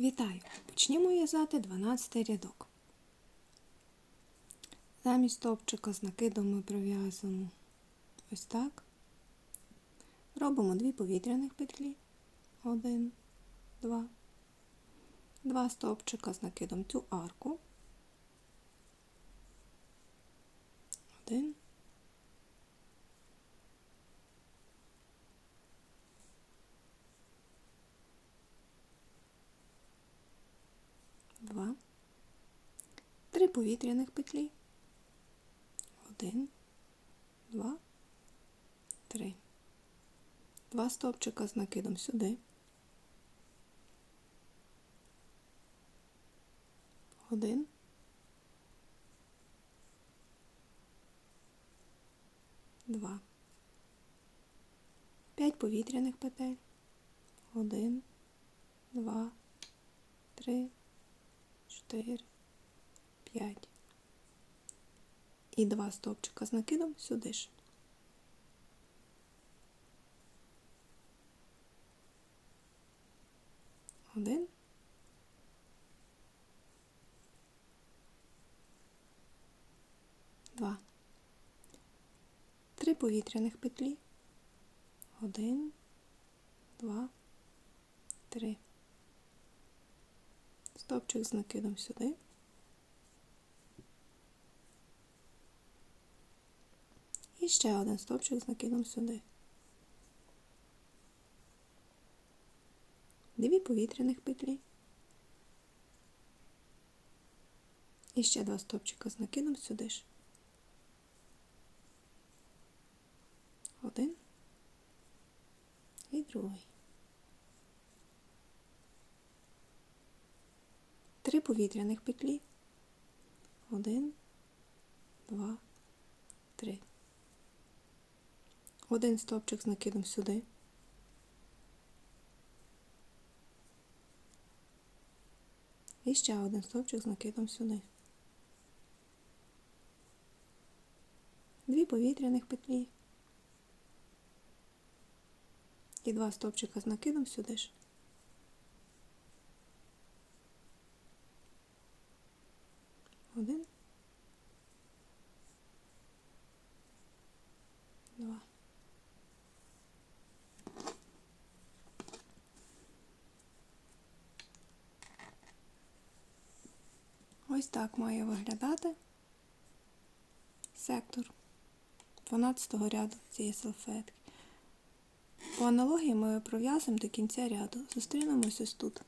Вітаю! Почнімо в'язати 12 рядок. Замість стовпчика з накидом ми пров'язуємо ось так. Робимо дві повітряних петлі. Один, два. Два стовпчика з накидом цю арку. Один. Два. Три повітряних петлі. Один, два, три. Два стовпчика з накидом сюди. Один. Два. П'ять повітряних петель. Один, два, три, чотири, п'ять. І два стовпчика з накидом сюди ж. Один. Два. Три повітряних петлі. Один, два, три. Стовпчик з накидом сюди. І ще один стовпчик з накидом сюди. Дві повітряних петлі. І ще два стовпчика з накидом сюди ж. Один і другий. Три повітряних петлі. Один, два, три. Один стовпчик з накидом сюди. І ще один стовпчик з накидом сюди. Дві повітряних петлі. І два стовпчика з накидом сюди ж. Один. Два. Ось так має виглядати сектор 12 ряду цієї салфетки. По аналогії ми пров'язуємо до кінця ряду. Зустрінемось ось тут.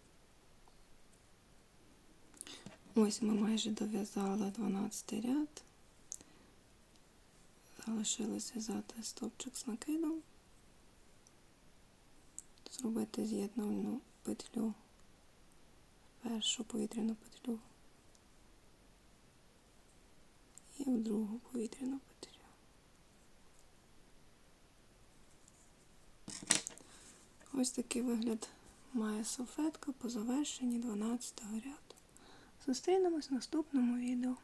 Ось ми майже дов'язали 12 ряд. Залишилось зв'язати стовпчик з накидом, зробити з'єднувальну петлю, першу повітряну петлю в другу повітряну петлю. Ось такий вигляд має салфетка по завершенні 12 ряду. Зустрінемось в наступному відео.